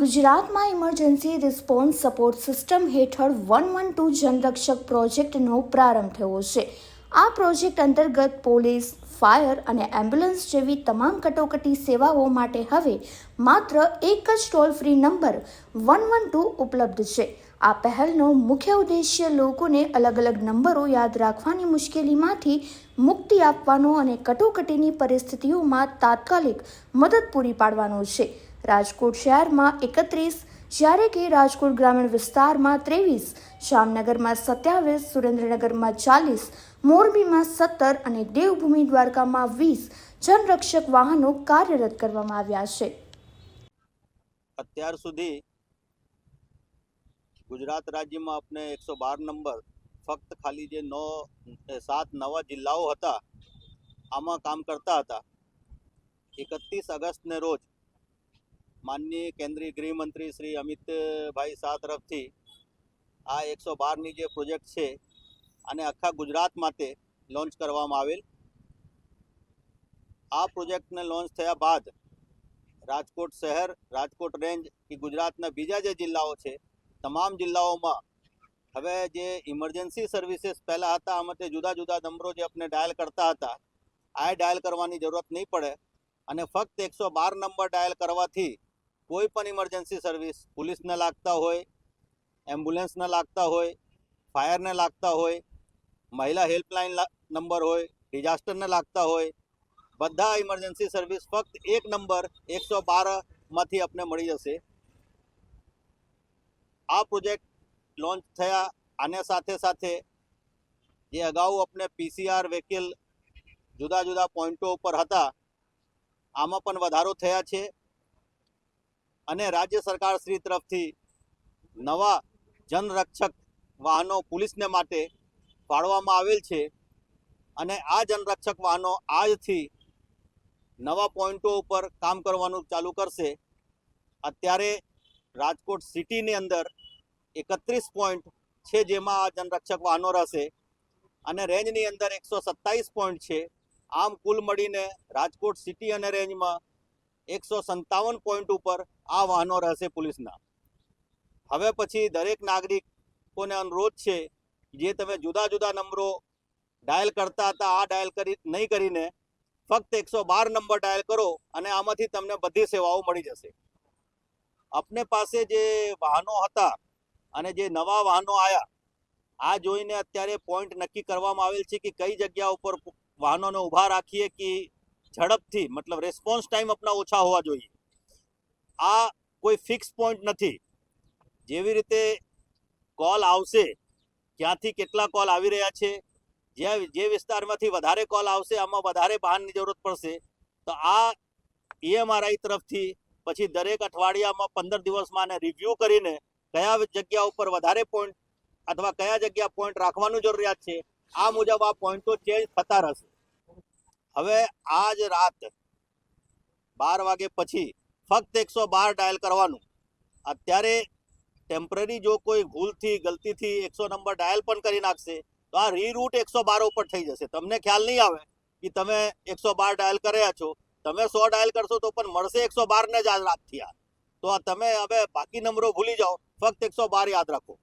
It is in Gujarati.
ગુજરાતમાં ઇમરજન્સી રિસ્પોન્સ સપોર્ટ સિસ્ટમ હેઠળ વન વન ટુ જનરક્ષક પ્રોજેક્ટનો પ્રારંભ થયો છે. આ પ્રોજેક્ટ અંતર્ગત પોલીસ, ફાયર અને એમ્બ્યુલન્સ જેવી તમામ કટોકટી સેવાઓ માટે હવે માત્ર એક જ toll free number one one two ઉપલબ્ધ છે. આ પહેલનો મુખ્ય ઉદ્દેશ્ય લોકોને અલગ અલગ નંબરો યાદ રાખવાની મુશ્કેલીમાંથી મુક્તિ આપવાનો અને કટોકટીની પરિસ્થિતિઓમાં તાત્કાલિક મદદ પૂરી પાડવાનો છે. રાજકોટ શહેરમાં એકત્રીસ, જ્યારે કે રાજકોટ ગ્રામીણ વિસ્તારમાં ત્રેવીસ, જામનગરમાં સત્યાવીસ, સુરેન્દ્રનગરમાં ચાલીસ, મોરબીમાં સત્તર અને દેવભૂમિ દ્વારકામાં વીસ જનરક્ષક વાહનો કાર્યરત કરવામાં આવ્યા છે. અત્યાર સુધી ગુજરાત રાજ્યમાં આપણે એકસો બાર નંબર, ફક્ત ખાલી જે નવ સાત નવા જિલ્લાઓ હતા, આમાં કામ કરતા હતા. એકત્રીસ ઓગસ્ટને રોજ માનનીય કેન્દ્રીય ગૃહમંત્રી શ્રી અમિતભાઈ શાહ તરફથી આ એકસો બારની જે પ્રોજેક્ટ છે અને આખા ગુજરાત માટે લોન્ચ કરવામાં આવેલ. આ પ્રોજેક્ટને લોન્ચ થયા બાદ રાજકોટ શહેર, રાજકોટ રેન્જ કે ગુજરાતના બીજા જે જિલ્લાઓ છે, તમામ જિલ્લાઓમાં હવે જે ઇમરજન્સી સર્વિસીસ પહેલાં હતા, આમાં તે જુદા જુદા નંબરો જે આપણે ડાયલ કરતા હતા, આ ડાયલ કરવાની જરૂરત નહીં પડે. અને ફક્ત એકસો બાર નંબર ડાયલ કરવાથી કોઈ પણ ઇમરજન્સી સર્વિસ પોલીસને લાગતા હોય એમ્બ્યુલન્સને લાગતા હોય ફાયરને લાગતા હોય, મહિલા હેલ્પલાઇન નંબર હોય ડિઝાસ્ટરને લાગતા હોય, બધા ઇમરજન્સી સર્વિસ ફક્ત એક નંબર એકસો બારમાંથી આપને મળી જશે. આ પ્રોજેક્ટ લોન્ચ થયા, આને સાથે સાથે જે અગાઉ આપણે પીસીઆર વેહિકલ જુદા જુદા પોઈન્ટો ઉપર હતા, આમાં પણ વધારો થયા છે. અને રાજ્ય સરકાર શ્રી તરફથી નવા જનરક્ષક વાહનો પોલીસને માટે ફાળવામાં આવેલ છે. અને આ જનરક્ષક વાહનો આજથી નવા પોઈન્ટો ઉપર કામ કરવાનું ચાલુ કરશે. અત્યારે રાજકોટ સિટીની અંદર એકત્રીસ પોઈન્ટ છે જેમાં આ જનરક્ષક વાહનો રહેશે. અને રેન્જની અંદર એકસો સત્તાવીસ પોઈન્ટ છે. આમ કુલ મળીને રાજકોટ સિટી અને રેન્જમાં એકસો સંતાવન પોઈન્ટ ઉપર આ વાહનો રહેશે પોલીસના. હવે પછી દરેક નાગરિકોને અનુરોધ છે, જે તમે જુદા જુદા નંબરો ડાયલ કરતા હતા, આ ડાયલ કરી, નહીં કરીને ફક્ત એકસો બાર નંબર ડાયલ કરો અને આમાંથી તમને બધી સેવાઓ મળી જશે. આપને પાસે જે વાહનો હતા અને જે નવા વાહનો આવ્યા આ જોઈને અત્યારે પોઈન્ટ નક્કી કરવામાં આવેલ છે કે કઈ જગ્યા ઉપર વાહનોને ઊભા રાખીએ કે ઝડપથી, મતલબ રેસ્પોન્સ ટાઈમ આપણા ઓછા હોવા જોઈએ. આ કોઈ ફિક્સ પોઈન્ટ નથી. જેવી રીતે કોલ આવશે, ક્યાંથી કેટલા કોલ આવી રહ્યા છે, જ્યાં જે વિસ્તારમાંથી વધારે કોલ આવશે, આમાં વધારે વાહનની જરૂરત પડશે, તો આ ઈએમઆરઆઈ તરફથી, પછી દરેક અઠવાડિયામાં પંદર દિવસમાં આને રિવ્યૂ કરીને કયા જગ્યા ઉપર વધારે પોઈન્ટ અથવા કયા જગ્યા પોઈન્ટ રાખવાનું જરૂરિયાત છે, આ મુજબ આ પોઈન્ટો ચેન્જ થતા રહેશે. હવે આજ રાત બાર વાગે પછી ફક્ત એકસો બાર ડાયલ કરવાનું. અત્યારે ટેમ્પરરી જો કોઈ ભૂલથી, ગલતીથી એકસો નંબર ડાયલ પણ કરી નાખશે, તો આ રીરૂટ એકસો બાર ઉપર થઈ જશે. તમને ખ્યાલ નહીં આવે કે તમે એકસો બાર ડાયલ કર્યા છો. તમે સો ડાયલ કરશો તો પણ મળશે એકસો બાર ને જ આજ રાતથી આ તો તમે હવે બાકી નંબરો ભૂલી જાઓ. ફક્ત એકસો બાર યાદ રાખો.